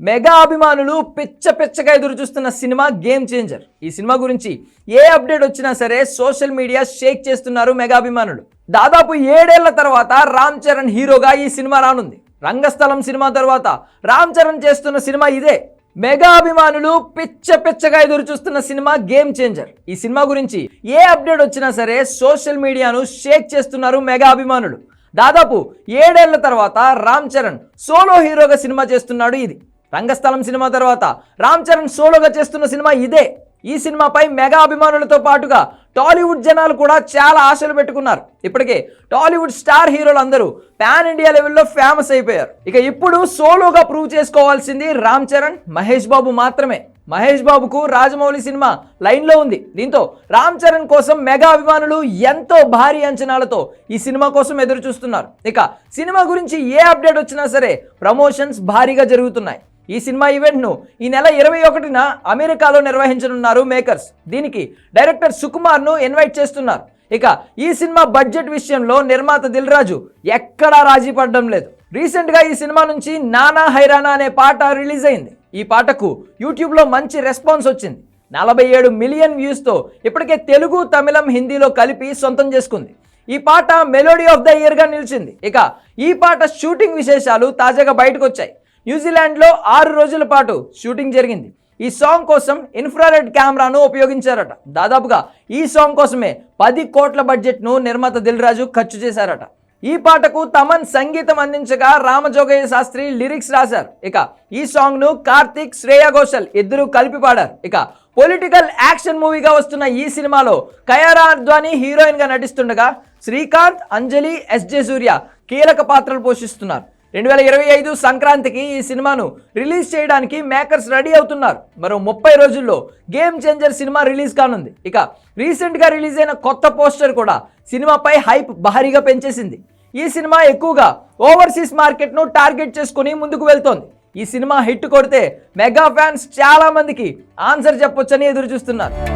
Mega అభిమానులు పిచ్చ పిచ్చగా ఎదురు చూస్తున్న సినిమా గేమ్ చేంజర్ ఈ సినిమా గురించి ఏ అప్డేట్ వచ్చినా సరే సోషల్ మీడియా షేక్ చేస్తున్నారు మెగా అభిమానులు. దాదాపు ఏడేళ్ళ తర్వాత రామ్ చరణ్ హీరోగా ఈ సినిమా రానుంది. రంగస్థలం సినిమా తర్వాత రామ్ చరణ్ చేస్తున్న సినిమా ఇదే. మెగా అభిమానులు పిచ్చ పిచ్చగా ఎదురు చూస్తున్న సినిమా గేమ్ చేంజర్ ఈ సినిమా గురించి ఏ అప్డేట్ వచ్చినా సరే సోషల్ మీడియాను షేక్ చేస్తున్నారు మెగా అభిమానులు. దాదాపు ఏడేళ్ళ తర్వాత రామ్ చరణ్ సోలో హీరోగా సినిమా చేస్తున్నాడు ఇది. రంగస్థలం సినిమా తర్వాత రామ్ చరణ్ సోలోగా చేస్తున్న సినిమా ఇదే. ఈ సినిమాపై మెగా అభిమానులతో పాటుగా టాలీవుడ్ జనాలు కూడా చాలా ఆశలు పెట్టుకున్నారు. ఇప్పటికే టాలీవుడ్ స్టార్ హీరోలు అందరూ పాన్ ఇండియా లెవెల్లో ఫేమస్ అయిపోయారు. ఇక ఇప్పుడు సోలోగా ప్రూవ్ చేసుకోవాల్సింది రామ్ చరణ్ మహేష్ బాబు మాత్రమే. మహేష్ బాబుకు రాజమౌళి సినిమా లైన్లో ఉంది. దీంతో రామ్ చరణ్ కోసం మెగా అభిమానులు ఎంతో భారీ అంచనాలతో ఈ సినిమా కోసం ఎదురు చూస్తున్నారు ఇక సినిమా గురించి ఏ అప్డేట్ వచ్చినా సరే ప్రమోషన్స్ భారీగా జరుగుతున్నాయి. ఈ సినిమా ఈవెంట్ను ఈ నెల ఇరవై ఒకటిన అమెరికాలో నిర్వహించనున్నారు మేకర్స్. దీనికి డైరెక్టర్ సుకుమార్ను ఇన్వైట్ చేస్తున్నారు. ఇక ఈ సినిమా బడ్జెట్ విషయంలో నిర్మాత దిల్ రాజు ఎక్కడా రాజీ పడడం లేదు. రీసెంట్గా ఈ సినిమా నుంచి నానా హైరానా అనే పాట రిలీజ్ అయింది. ఈ పాటకు యూట్యూబ్లో మంచి రెస్పాన్స్ వచ్చింది. నలభై ఏడు మిలియన్ వ్యూస్తో ఇప్పటికే తెలుగు తమిళం హిందీలో కలిపి సొంతం చేసుకుంది. ఈ పాట మెలోడీ ఆఫ్ ద ఇయర్గా నిలిచింది. ఇక ఈ పాట షూటింగ్ విశేషాలు తాజాగా బయటకు వచ్చాయి. న్యూజిలాండ్లో ఆరు రోజుల పాటు షూటింగ్ జరిగింది. ఈ సాంగ్ కోసం ఇన్ఫ్రారెడ్ కెమెరాను ఉపయోగించారట. దాదాపుగా ఈ సాంగ్ కోసమే పది కోట్ల బడ్జెట్ను నిర్మాత దిల్ రాజు ఖర్చు చేశారట. ఈ పాటకు తమన్ సంగీతం అందించగా రామజోగయ్య శాస్త్రి లిరిక్స్ రాశారు. ఇక ఈ సాంగ్ను కార్తిక్ శ్రేయా ఘోషల్ ఇద్దరు కలిపి పాడారు. ఇక పొలిటికల్ యాక్షన్ మూవీగా వస్తున్న ఈ సినిమాలో కయారా అద్వానీ హీరోయిన్గా నటిస్తుండగా శ్రీకాంత్ అంజలి ఎస్జే సూర్య కీలక పాత్రలు పోషిస్తున్నారు. రెండు వేల ఇరవై ఐదు సంక్రాంతికి ఈ సినిమాను రిలీజ్ చేయడానికి మేకర్స్ రెడీ అవుతున్నారు. మరో ముప్పై రోజుల్లో గేమ్ చేంజర్ సినిమా రిలీజ్ కానుంది. ఇక రీసెంట్గా రిలీజ్ అయిన కొత్త పోస్టర్ కూడా సినిమాపై హైప్ భారీగా పెంచేసింది. ఈ సినిమా ఎక్కువగా ఓవర్సీస్ మార్కెట్ను టార్గెట్ చేసుకుని ముందుకు వెళ్తోంది. ఈ సినిమా హిట్ కొడితే మెగా ఫ్యాన్స్ చాలామందికి ఆన్సర్ చెప్పొచ్చని ఎదురు చూస్తున్నారు